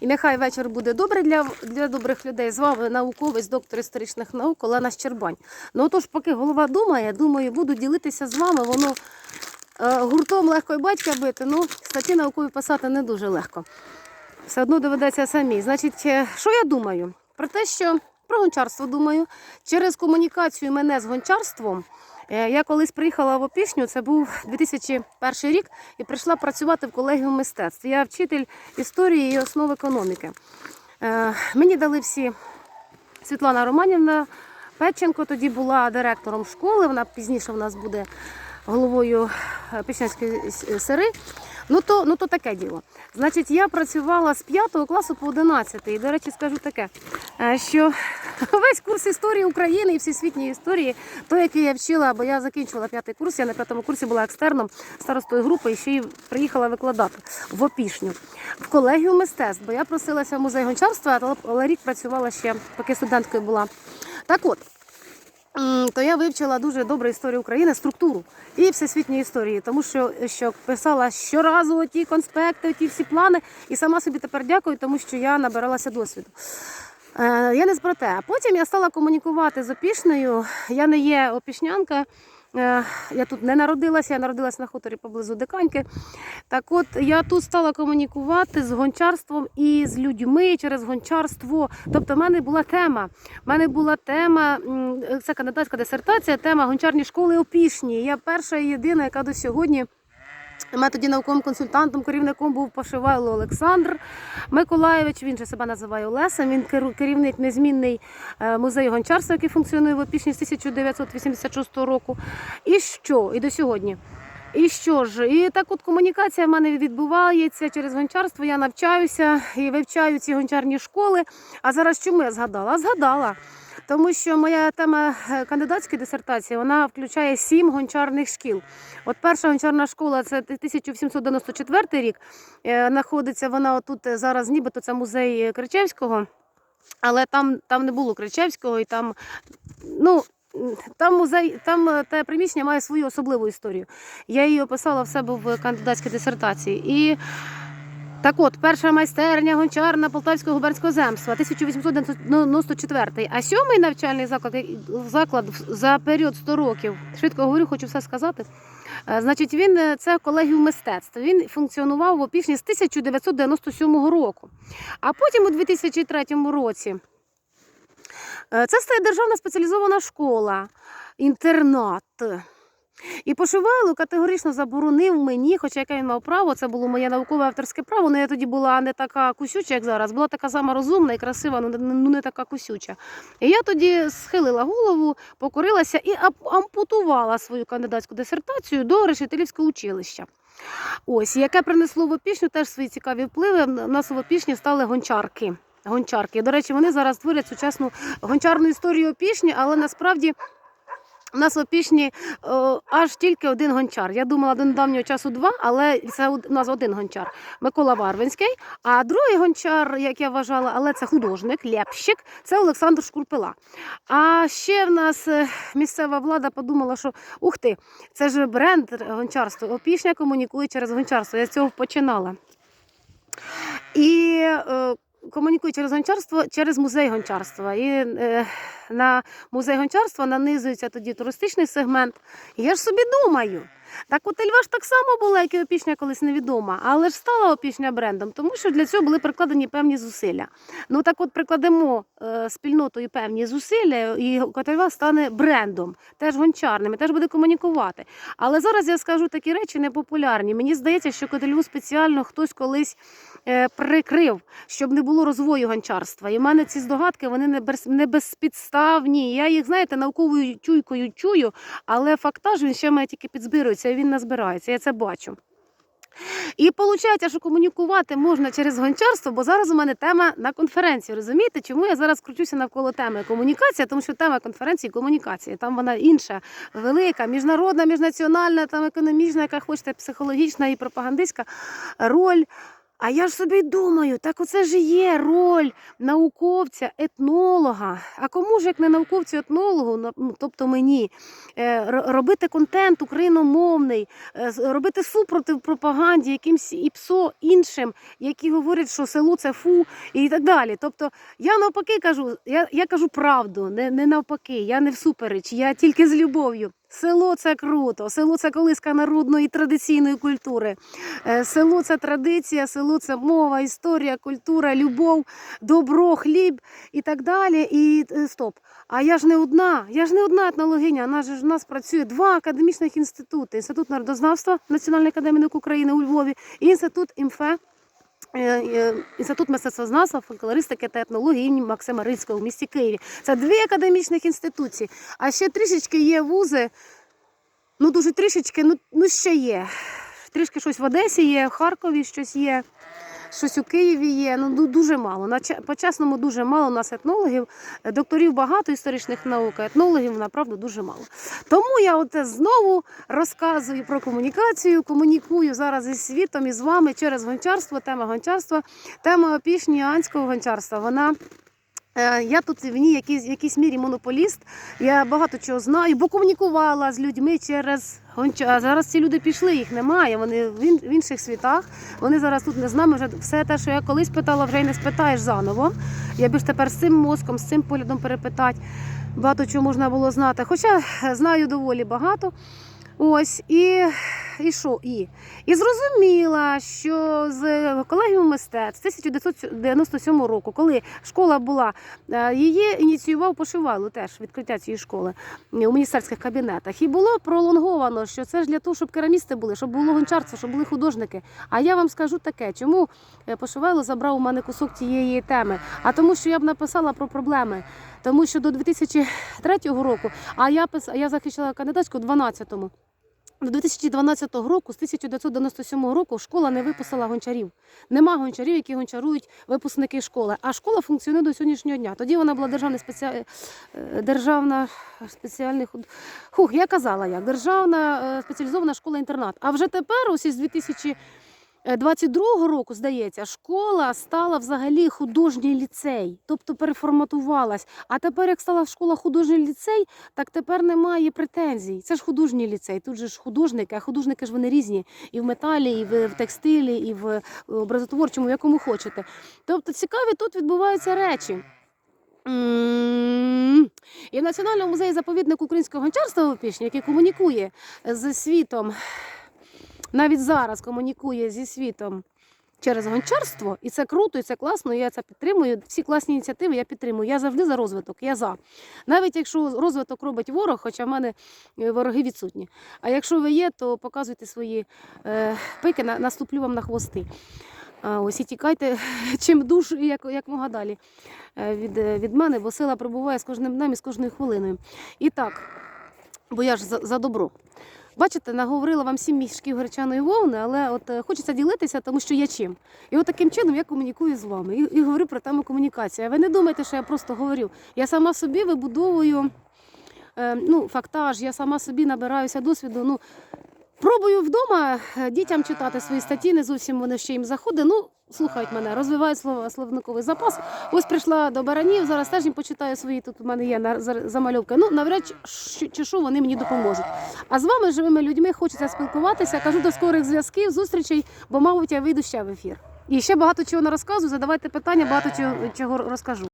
І нехай вечір буде добрий для, для добрих людей. З вами науковець, доктор історичних наук Олена Щербань. Ну отож, поки голова думає, думаю, буду ділитися з вами. Воно е, гуртом легко і батька бити, ну статті наукові писати не дуже легко. Все одно доведеться самі. Значить, е, що я думаю? Про те, що про гончарство думаю. Через комунікацію мене з гончарством. Е, Я колись приїхала в Опішню, це був 2001 рік, і прийшла працювати в колегію мистецтв. Я вчитель історії і основ економіки. Е, Мені дали всі Світлана Романівна Петченко тоді була директором школи. Вона пізніше в нас буде головою е, Пічнянської с- сири. Ну то, ну то таке діло. Значить, я працювала з 5 класу по 11. І, до речі, скажу таке, е, що весь курс історії України і всесвітньої історії, той, який я вчила, бо я закінчувала п'ятий курс, я на п'ятому курсі була екстерном старостою групи і ще й приїхала викладати в Опішню, в колегію мистецтв, бо я просилася в музей гончарства, але- рік працювала ще, поки студенткою була. Так от, то я вивчила дуже добре історію України, структуру і всесвітньої історії, тому що, що писала щоразу ті конспекти, ті всі плани, і сама собі тепер дякую, тому що я набиралася досвіду. Е, я не про те. А потім я стала комунікувати з опішнею. Я не є опішнянка. Е, Я тут не народилася, я народилася на хуторі поблизу Диканьки. Так от я тут стала комунікувати з гончарством і з людьми через гончарство. Тобто, в мене була тема. В мене була тема, це кандидатська дисертація, тема гончарні школи опішні. Я перша єдина, яка до сьогодні. Мене тоді науковим консультантом, керівником був Пошивайло Олександр Миколаєвич. Він же себе називає Олесем. Він керівник незмінний е, музею гончарства, який функціонує в Опішні з 1986 року. І що? І до сьогодні. І що ж? І так от комунікація в мене відбувається через гончарство. Я навчаюся і вивчаю ці гончарні школи. А зараз чому я згадала? Згадала. Тому що моя тема е, кандидатської дисертації вона включає сім гончарних шкіл. От перша гончарна школа це 1794 рік. Е, Знаходиться вона отут е, зараз, нібито це музей Кричевського, але там, там не було Кричевського і там, ну. Там музей, там те приміщення має свою особливу історію. Я її описала в себе в кандидатській дисертації. І так от, перша майстерня гончарна Полтавського губернського земства, 1894. А сьомий навчальний заклад, заклад за період 100 років, швидко говорю, хочу все сказати. Е, Значить, він е, це колегіум мистецтв. Він функціонував в Опішні з 1997 року. А потім у 2003 році е, це стає державна спеціалізована школа, інтернат. І Пошивайло категорично заборонив мені, хоча яке він мав право, це було моє наукове авторське право. але я тоді була не така кусюча, як зараз, була така сама розумна і красива, ну не така кусюча. І я тоді схилила голову, покорилася і ампутувала свою кандидатську дисертацію до решетилівського училища. Ось, яке принесло в опішню теж свої цікаві впливи. У нас в опішні стали гончарки. Гончарки. До речі, вони зараз творять сучасну гончарну історію опішні, але насправді. У нас в Опішні о, аж тільки один гончар. Я думала до недавнього часу два, але це у нас один гончар Микола Варвинський. А другий гончар, як я вважала, але це художник, лепщик, це Олександр Шкурпила. А ще в нас е, місцева влада подумала, що ух ти, це ж бренд гончарства. Опішня комунікує через гончарство. Я з цього починала. І комунікує через гончарство через музей гончарства. І е, на музей гончарства нанизується тоді туристичний сегмент. Я ж собі думаю. Так от Ельва ж так само була, як і опішня колись невідома, але ж стала опішня брендом, тому що для цього були прикладені певні зусилля. Ну так от прикладемо е, спільнотою певні зусилля, і Котельва стане брендом, теж гончарним, і теж буде комунікувати. Але зараз я скажу такі речі непопулярні. Мені здається, що Котельву спеціально хтось колись е, прикрив, щоб не було розвою гончарства. І в мене ці здогадки вони не, без, не безпідставні. Я їх, знаєте, науковою чуйкою чую, але фактаж він ще має тільки підзбирується, і він назбирається. Я це бачу. І виходить, що комунікувати можна через гончарство, бо зараз у мене тема на конференції. Розумієте, чому я зараз кручуся навколо теми комунікація? Тому що тема конференції комунікація. Там вона інша, велика, міжнародна, міжнаціональна, там економічна, яка хочете, психологічна і пропагандистська роль А я ж собі думаю, так оце ж і є роль науковця, етнолога. А кому ж як не науковцю, етнологу, ну, тобто мені, е, робити контент україномовний, е, робити супротив пропаганді, якимсь ІПСО іншим, які говорять, що село це фу і так далі. Тобто я навпаки кажу, я, я кажу правду, не, не навпаки, я не всупереч, я тільки з любов'ю. Село це круто, село це колиска народної традиційної культури. Е, Село це традиція, село це мова, історія, культура, любов, добро, хліб і так далі. І е, стоп. А я ж не одна, я ж не одна етнологиня. Нас ж у нас працює два академічних інститути: інститут народознавства Національної академії наук України у Львові і інститут ІМФЕ. Е, е, Інститут мистецтвознавства, фольклористики та етнології імені Максима Рильського в місті Києві. Це дві академічних інституції. А ще трішечки є вузи. Ну, дуже трішечки, ну, ну ще є. Трішки щось в Одесі є, в Харкові щось є, щось у Києві є. Ну дуже мало. На ча- по-чесному дуже мало у нас етнологів, докторів багато історичних наук, а етнологів направду дуже мало. Тому я оце знову розказую про комунікацію, комунікую зараз із світом і з вами через гончарство. Тема гончарства, тема опішньоанського гончарства. Вона Я тут в ній якийсь, якійсь мірі монополіст. Я багато чого знаю, бо комунікувала з людьми через гонча. Зараз ці люди пішли, їх немає. Вони в, інших світах. Вони зараз тут не з нами. Вже все те, що я колись питала, вже й не спитаєш заново. Я більш тепер з цим мозком, з цим поглядом перепитати. Багато чого можна було знати. Хоча е, знаю доволі багато. Ось і, і що? І? І зрозуміла, що з колегіуму мистецтв 1997 року, коли школа була, е, її ініціював Пошивайло теж відкриття цієї школи е, у міністерських кабінетах. І було пролонговано, що це ж для того, щоб керамісти були, щоб було гончарство, щоб були художники. А я вам скажу таке, чому е, Пошивайло забрав у мене кусок тієї теми? А тому, що я б написала про проблеми. Тому що до 2003 року, а я я захищала кандидатську у 12-му. До 2012 року, з 1997 року, школа не випустила гончарів. Нема гончарів, які гончарують випускники школи. А школа функціонує до сьогоднішнього дня. Тоді вона була державна спеціальна е, державна спеціальна Хух, я казала як державна е, спеціалізована школа-інтернат. А вже тепер, усі з 2000 Е, 22-го року, здається, школа стала взагалі художній ліцей, тобто переформатувалась. А тепер, як стала школа художній ліцей, так тепер немає претензій. Це ж художній ліцей. Тут же ж художники, а художники ж вони різні і в металі, і в текстилі, і в образотворчому, якому хочете. Тобто, цікаві тут відбуваються речі. І в Національному музеї заповідник українського гончарства в Опішні, який комунікує з світом навіть зараз комунікує зі світом через гончарство, і це круто, і це класно. Я це підтримую. Всі класні ініціативи я підтримую. Я завжди за розвиток. Я за. Навіть якщо розвиток робить ворог, хоча в мене е, вороги відсутні. А якщо ви є, то показуйте свої е, пики, наступлю вам на хвости. А, ось і тікайте чим душ, як, як мога далі е, від, е, від мене, бо сила прибуває з кожним днем і з кожною хвилиною. І так, бо я ж за, за добро. Бачите, наговорила вам сім мішків гречаної вовни, але от е, хочеться ділитися, тому що я чим. І от таким чином я комунікую з вами і, і говорю про тему комунікації. Ви не думайте, що я просто говорю. Я сама собі вибудовую е, ну, фактаж, я сама собі набираюся досвіду. Ну, пробую вдома е, дітям читати свої статті, не зовсім вони ще їм заходить. Ну, слухають мене, розвивають слово, словниковий запас. Ось прийшла до баранів, зараз теж їм почитаю свої, тут у мене є замальовки. Ну, навряд чи- що- вони мені допоможуть. А з вами, живими людьми, хочеться спілкуватися. Кажу до скорих зв'язків, зустрічей, бо, мабуть, я вийду ще в ефір. І ще багато чого не розказую. Задавайте питання, багато чого розкажу.